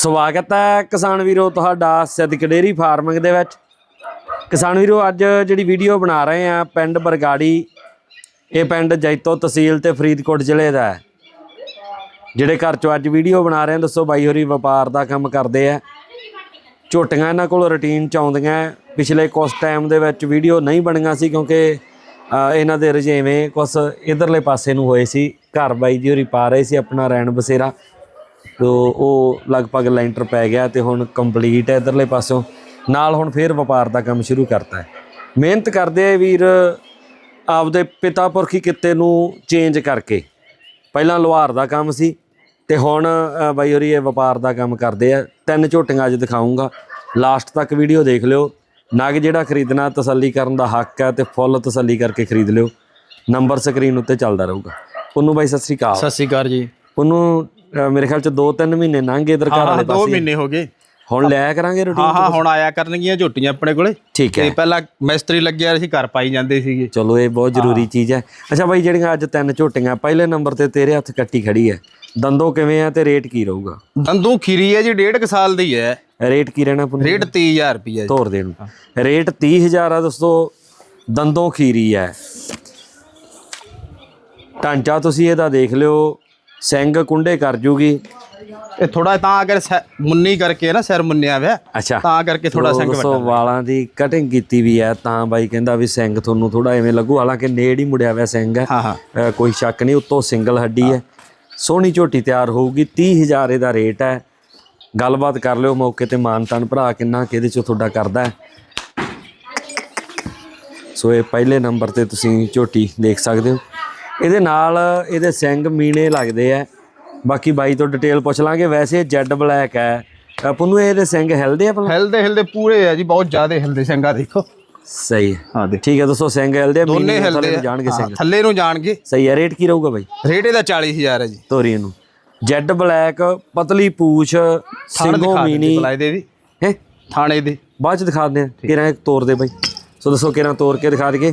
ਸਵਾਗਤ ਹੈ ਕਿਸਾਨ ਵੀਰੋ ਤੁਹਾਡਾ ਸਿੱਧਕ ਡੇਰੀ ਫਾਰਮਿੰਗ ਦੇ ਵਿੱਚ। ਕਿਸਾਨ ਵੀਰੋ, ਅੱਜ ਜਿਹੜੀ ਵੀਡੀਓ ਬਣਾ ਰਹੇ ਆ ਪਿੰਡ ਬਰਗਾੜੀ, ਇਹ ਪਿੰਡ ਜੈਤੋ ਤਹਿਸੀਲ ਤੇ ਫਰੀਦਕੋਟ ਜ਼ਿਲ੍ਹੇ ਦਾ ਹੈ। ਜਿਹੜੇ ਘਰ ਚੋਂ ਅੱਜ ਵੀਡੀਓ ਬਣਾ ਰਹੇ ਆ ਦੱਸੋ ਬਾਈ ਹੋਰੀ ਵਪਾਰ ਦਾ ਕੰਮ ਕਰਦੇ ਆ। ਝੋਟੀਆਂ ਇਹਨਾਂ ਕੋਲ ਰੁਟੀਨ ਚ ਆਉਂਦੀਆਂ ਪਿਛਲੇ ਕੁਝ ਟਾਈਮ ਦੇ ਵਿੱਚ ਵੀਡੀਓ ਨਹੀਂ ਬਣੀਆਂ ਸੀ ਕਿਉਂਕਿ ਇਹਨਾਂ ਦੇ ਰਜੇਵੇਂ ਕੁਝ ਇਧਰਲੇ ਪਾਸੇ ਨੂੰ ਹੋਏ ਸੀ। ਘਰ ਬਾਈ ਜੀ ਹੋਰੀ ਪਾ ਰਹੇ ਸੀ ਆਪਣਾ ਰੈਣ ਬਸੇਰਾ। ਤੋ ਉਹ ਲਗਭਗ ਲੈਂਟਰ ਪੈ ਗਿਆ ਤੇ ਹੁਣ ਕੰਪਲੀਟ ਹੈ ਇਧਰਲੇ ਪਾਸੋਂ ਨਾਲ ਹੁਣ ਫੇਰ ਵਪਾਰ ਦਾ ਕੰਮ ਸ਼ੁਰੂ ਕਰਤਾ ਹੈ। ਮਿਹਨਤ ਕਰਦੇ ਆ ਵੀਰ ਆਪਦੇ ਪਿਤਾ ਪੁਰਖੀ ਕਿੱਤੇ ਨੂੰ ਚੇਂਜ ਕਰਕੇ। ਪਹਿਲਾਂ ਲੋਹਾਰ ਦਾ ਕੰਮ ਸੀ ਤੇ ਹੁਣ ਬਾਈ ਹੋਰੀ ਇਹ ਵਪਾਰ ਦਾ ਕੰਮ ਕਰਦੇ ਆ। ਤਿੰਨ ਝੋਟੀਆਂ ਅੱਜ ਦਿਖਾਉਂਗਾ ਲਾਸਟ ਤੱਕ ਵੀਡੀਓ ਦੇਖ ਲਿਓ। ਨਗ ਜਿਹੜਾ ਖਰੀਦਣਾ ਤਸੱਲੀ ਕਰਨ ਦਾ ਹੱਕ ਹੈ ਤੇ ਫੁੱਲ ਤਸੱਲੀ ਕਰਕੇ ਖਰੀਦ ਲਿਓ। ਨੰਬਰ ਸਕਰੀਨ ਉੱਤੇ ਚੱਲਦਾ ਰਹੂਗਾ। ਉਹਨੂੰ ਬਾਈ ਸਤਿ ਸ੍ਰੀ ਅਕਾਲ। ਸਤਿ ਸ਼੍ਰੀ ਅਕਾਲ ਜੀ। ਉਹਨੂੰ ਅ, ਮੇਰੇ ਖਿਆਲ ਚ 2-3 ਮਹੀਨੇ ਲੰਘੇ ਇਧਰ ਘਰ ਹਾਂ ਵਾਲੇ 2 ਪਾਸੇ। ਮਹੀਨੇ ਹੋ ਗਏ। ਹੁਣ ਲਿਆ ਕਰਾਂਗੇ ਰੁਟੀਨ ਹਾਂ ਹਾਂ ਹੁਣ ਆਇਆ ਕਰਨਗੀਆਂ ਝੋਟੀਆਂ ਆਪਣੇ ਕੋਲੇ। ਠੀਕ ਤੇ ਹੈ। ਪਹਿਲਾਂ ਮਿਸਤਰੀ ਲੱਗਿਆ ਸੀ ਘਰ ਪਾਈ ਜਾਂਦੇ ਸੀਗੇ। ਚਲੋ ਇਹ ਬਹੁਤ ਜ਼ਰੂਰੀ ਚੀਜ਼ ਹੈ। ਅੱਛਾ ਬਾਈ ਜਿਹੜੀਆਂ ਅੱਜ ਤਿੰਨ ਝੋਟੀਆਂ ਪਹਿਲੇ ਨੰਬਰ ਤੇ ਤੇਰੇ ਹੱਥ ਕੱਟੀ ਖੜੀ ਹੈ। ਦੰਦੋਂ ਕਿਵੇਂ ਆ ਤੇ ਰੇਟ ਕੀ ਰਹੂਗਾ? ਦੰਦੂ ਖੀਰੀ ਹੈ ਜੀ ਡੇਢ ਕੁ ਸਾਲ ਦੀ ਹੈ। ਰੇਟ ਕੀ ਰਹਿਣਾ ਪੁੰਨ? ਰੇਟ 30000 ਰੁਪਏ ਤੋਰ ਦੇ ਨੂੰ ਰੇਟ 30000 ਆ ਦੋਸਤੋ ਦੰਦੋਂ ਖੀਰੀ ਹੈ। ਢਾਂਚਾ ਤੁਸੀਂ ਇਹਦਾ ਦੇਖ ਲਿਓ। ਸਿੰਘ ਕੁੰਡੇ ਕਰ ਜੂਗੀ। ਇਹ ਥੋੜਾ ਤਾਂ ਅਗਰ ਮੁੰਨੀ ਕਰਕੇ ਨਾ ਸਿਰ ਮੁੰਨਿਆ ਹੋਇਆ ਅੱਛਾ। ਤਾਂ ਕਰਕੇ ਥੋੜਾ ਸਿੰਘ ਵੱਡਾ। ਵਾਲਾਂ ਦੀ ਕਟਿੰਗ ਕੀਤੀ ਵੀ ਹੈ ਤਾਂ ਬਾਈ ਕਹਿੰਦਾ ਵੀ ਸਿੰਘ ਤੁਹਾਨੂੰ ਥੋੜਾ ਐਵੇਂ ਲੱਗੂ ਹਾਲਾਂਕਿ ਨੇੜ ਹੀ ਮੁੜਿਆ ਹੋਇਆ ਸਿੰਘ ਹੈ। ਕੋਈ ਸ਼ੱਕ ਨਹੀਂ ਉੱਤੋਂ ਸਿੰਗਲ ਹੱਡੀ ਹੈ। ਸੋਹਣੀ ਝੋਟੀ ਤਿਆਰ ਹੋਊਗੀ 30000 ਇਹਦਾ ਰੇਟ ਹੈ। ਗੱਲਬਾਤ ਕਰ ਲਿਓ ਮੌਕੇ ਤੇ ਮਾਨਤਾਨ ਭਰਾ ਕਿੰਨਾ ਕਿਹਦੇ ਚੋਂ ਤੁਹਾਡਾ ਕਰਦਾ ਹੈ। ਸੋ ਇਹ ਪਹਿਲੇ ਨੰਬਰ ਤੇ ਤੁਸੀਂ ਝੋਟੀ ਦੇਖ ਸਕਦੇ ਹੋ। ਇਹਦੇ ਨਾਲ ਇਹਦੇ ਸਿੰਘ ਮੀਣੇ ਲੱਗਦੇ ਆ। ਬਾਕੀ ਬਾਈ ਤੋਂ ਡਿਟੇਲ ਪੁੱਛ ਲਾਂਗੇ। ਵੈਸੇ ਜੈਡ ਬਲੈਕ ਹੈ। ਪੁੰਨੂ ਇਹਦੇ ਸਿੰਘ ਹਿਲਦੇ ਆ ਭਲਾ? ਹਿਲਦੇ ਹਿਲਦੇ ਪੂਰੇ ਆ ਜੀ ਬਹੁਤ ਜ਼ਿਆਦਾ ਹਿਲਦੇ ਸਿੰਘਾ ਦੇਖੋ। ਸਹੀ ਹੈ। ਠੀਕ ਹੈ ਦੋਸਤੋ ਸਿੰਘ ਹਿਲਦੇ ਆ ਦੋਨੇ ਹਿਲਦੇ। ਜਾਣਗੇ ਸਿੰਘ। ਥੱਲੇ ਨੂੰ ਜਾਣਗੇ। ਸਹੀ ਹੈ ਰੇਟ ਕੀ ਰਹੂਗਾ ਬਾਈ? ਰੇਟ ਇਹਦਾ 40000 ਹੈ ਜੀ। ਤੋਰੀ ਨੂੰ ਜੈਡ ਬਲੈਕ ਪਤਲੀ ਪੂਛ ਸਿੰਘੋ ਮੀਨੀ। ਦੇ ਦੇ ਵੀ। ਹੈ? ਥਾਣੇ ਦੇ। ਬਾਅਦ ਚ ਦਿਖਾ ਦਿੰਦੇ ਆ। ਕਿਰਾਂ ਇੱਕ ਤੋਰ ਦੇ ਬਾਈ। ਸੋ ਦੱਸੋ ਕਿਰਾਂ ਤੋਰ ਕੇ ਦਿਖਾ ਦਈਏ।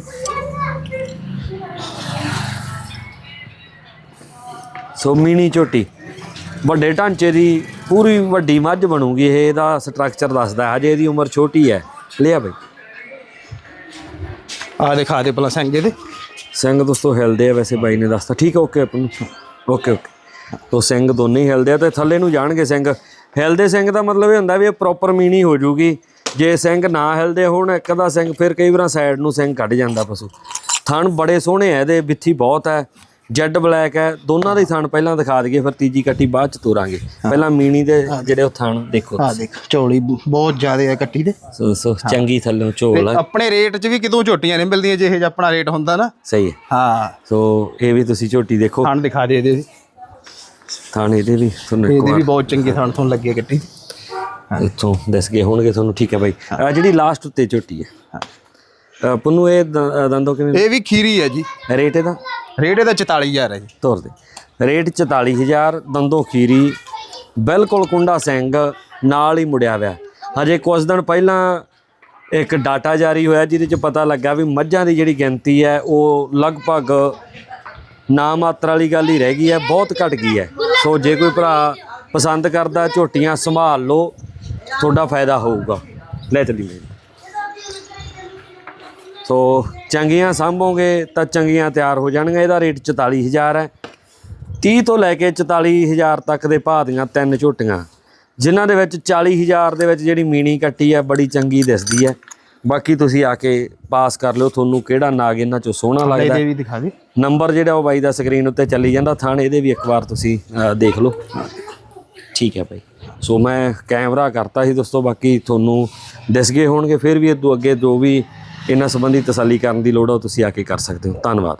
ਸੋ ਮੀਨੀ ਝੋਟੀ। ਵੱਡੇ ਢਾਂਚੇ ਦੀ ਪੂਰੀ ਵੱਡੀ ਮੱਝ ਬਣੂਗੀ ਇਹ ਇਹਦਾ ਸਟਰਕਚਰ ਦੱਸਦਾ ਹਜੇ ਇਹਦੀ ਉਮਰ ਛੋਟੀ ਹੈ। ਲਿਆ ਬਾਈ। ਆ ਦਿਖਾ ਦੇ ਭਲਾ ਸਿੰਘ ਇਹਦੇ। ਸਿੰਘ ਦੋਸਤੋ ਹਿਲਦੇ ਆ ਵੈਸੇ ਬਾਈ ਨੇ ਦੱਸਤਾ। ਠੀਕ ਹੈ ਓਕੇ ਓਕੇ ਓਕੇ। ਤੋ ਸਿੰਘ ਦੋਨੇ ਹੀ ਹਿਲਦੇ ਆ ਤੇ ਥੱਲੇ ਨੂੰ ਜਾਣਗੇ ਸਿੰਘ। ਹਿਲਦੇ ਸਿੰਘ ਦਾ ਮਤਲਬ ਇਹ ਹੁੰਦਾ ਵੀ ਇਹ ਪ੍ਰੋਪਰ ਮੀਨੀ ਹੋ ਜੂਗੀ। ਜੇ ਸਿੰਘ ਨਾ ਹਿਲਦੇ ਹੋਣ ਇੱਕ ਅੱਧਾ ਸਿੰਘ ਫਿਰ ਕਈ ਵਾਰ ਸਾਈਡ ਨੂੰ ਸਿੰਘ ਕੱਢ ਜਾਂਦਾ ਪਸ਼ੂ। ਥਣ ਬੜੇ ਸੋਹਣੇ ਆ ਇਹਦੇ ਬਿੱਥੀ ਬਹੁਤ ਹੈ। ਜੈਡ ਬਲੈਕ ਹੈ ਦੋਨਾਂ ਦੇ ਥਣ ਪਹਿਲਾਂ ਦਿਖਾ ਦਈਏ ਫਿਰ ਤੀਜੀ ਕੱਟੀ ਬਾਅਦ ਚ ਤੋਰਾਂਗੇ। ਪਹਿਲਾਂ ਮੀਨੀ ਦੇ ਜਿਹੜੇ ਉਹ ਥਣ ਦੇਖੋ ਆ ਦੇਖ ਚੌੜੀ ਬਹੁਤ ਜ਼ਿਆਦਾ ਹੈ ਕੱਟੀ ਦੇ। ਸੋ ਸੋ ਚੰਗੀ ਥੱਲੋਂ ਝੋਲ ਆਪਣੇ ਰੇਟ 'ਚ ਵੀ ਕਿਤੋਂ ਝੋਟੀਆਂ ਨਹੀਂ ਮਿਲਦੀਆਂ ਜਿਹੇ ਜਿਹਾ ਆਪਣਾ ਰੇਟ ਹੁੰਦਾ ਨਾ। ਸਹੀ ਹੈ। ਹਾਂ। ਸੋ ਇਹ ਵੀ ਤੁਸੀਂ ਝੋਟੀ ਦੇਖੋ। ਥਣ ਦਿਖਾ ਦੇ ਇਹਦੇ। ਥਣ ਇਹਦੇ ਵੀ ਤੁਹਾਨੂੰ ਇਹਦੇ ਵੀ ਬਹੁਤ ਚੰਗੇ ਥਣ ਤੁਹਾਨੂੰ ਲੱਗੇ ਕੱਟੀ। ਇੱਥੋਂ ਦੱਸ ਗਏ ਹੋਣਗੇ ਤੁਹਾਨੂੰ ਠੀਕ ਹੈ ਬਾਈ। ਆਹ ਜਿਹੜੀ ਲਾਸਟ ਉੱਤੇ ਝੋਟੀ ਹੈ। ਪੁੰਨੂ ਇਹ ਦ- ਅਹ ਦੰਦੋ ਕਿਵੇਂ ਇਹ ਵੀ ਖੀਰੀ ਹੈ ਜੀ। ਰੇਟ ਇਹਦਾ? ਰੇਟ ਇਹਦਾ 44000 ਹੈ ਜੀ। ਤੋਰ ਦੇ। ਰੇਟ 44000 ਦੰਦੋ ਖੀਰੀ ਬਿਲਕੁਲ ਕੁੰਡਾ ਸਿੰਘ ਨਾਲ ਹੀ ਮੁੜਿਆ ਹੋਇਆ। ਹਜੇ ਕੁਝ ਦਿਨ ਪਹਿਲਾਂ ਇੱਕ ਡਾਟਾ ਜਾਰੀ ਹੋਇਆ ਜਿਹਦੇ ਚ ਪਤਾ ਲੱਗਾ ਵੀ ਮੱਝਾਂ ਦੀ ਜਿਹੜੀ ਗਿਣਤੀ ਹੈ ਉਹ ਲਗਭਗ ਨਾ ਮਾਤਰ ਵਾਲੀ ਗੱਲ ਹੀ ਰਹਿ ਗਈ ਹੈ ਬਹੁਤ ਘਟ ਗਈ ਹੈ। ਸੋ ਜੇ ਕੋਈ ਭਰਾ ਪਸੰਦ ਕਰਦਾ ਝੋਟੀਆਂ ਸੰਭਾਲ ਲਓ ਤੁਹਾਡਾ ਫਾਇਦਾ ਹੋਊਗਾ। ਲੈ ਚੱਲੀਏ ਸੋ ਚੰਗੀਆਂ ਸਾਂਭੋਗੇ ਤਾਂ ਚੰਗੀਆਂ ਤਿਆਰ ਹੋ ਜਾਣਗੀਆਂ। ਇਹਦਾ ਰੇਟ 44000 ਹੈ। 30 ਤੋਂ ਲੈ ਕੇ 44000 ਤੱਕ ਦੇ ਭਾਅ ਦੀਆਂ ਤਿੰਨ ਝੋਟੀਆਂ ਜਿਨ੍ਹਾਂ ਦੇ ਵਿੱਚ 40000 ਦੇ ਵਿੱਚ ਜਿਹੜੀ ਮੀਣੀ ਕੱਟੀ ਹੈ ਬੜੀ ਚੰਗੀ ਦਿਸਦੀ ਹੈ। ਬਾਕੀ ਤੁਸੀਂ ਆ ਕੇ ਪਾਸ ਕਰ ਲਿਓ ਤੁਹਾਨੂੰ ਕਿਹੜਾ ਨਾਗ ਇਹਨਾਂ ਚੋਂ ਸੋਹਣਾ ਲੱਗਦਾ। ਇਹਦੇ ਵੀ ਦਿਖਾ ਦੇ। ਨੰਬਰ ਜਿਹੜਾ ਉਹ ਬਾਈ ਦਾ ਸਕਰੀਨ ਉੱਤੇ ਚੱਲੀ ਜਾਂਦਾ ਥਾਣ ਇਹਦੇ ਵੀ ਇੱਕ ਵਾਰ ਤੁਸੀਂ ਦੇਖ ਲਓ। ਠੀਕ ਹੈ ਭਾਈ ਸੋ ਮੈਂ ਕੈਮਰਾ ਕਰਤਾ ਸੀ ਦੋਸਤੋ ਬਾਕੀ ਤੁਹਾਨੂੰ ਦਿਸ ਗਏ ਹੋਣਗੇ ਫਿਰ ਵੀ ਇਹ ਤੋਂ ਅੱਗੇ ਜੋ ਵੀ ਇਹਨਾਂ ਸੰਬੰਧੀ ਤਸੱਲੀ ਕਰਨ ਦੀ ਲੋੜ ਆ, ਉਹ ਤੁਸੀਂ ਆ ਕੇ ਕਰ ਸਕਦੇ ਹੋ। ਧੰਨਵਾਦ।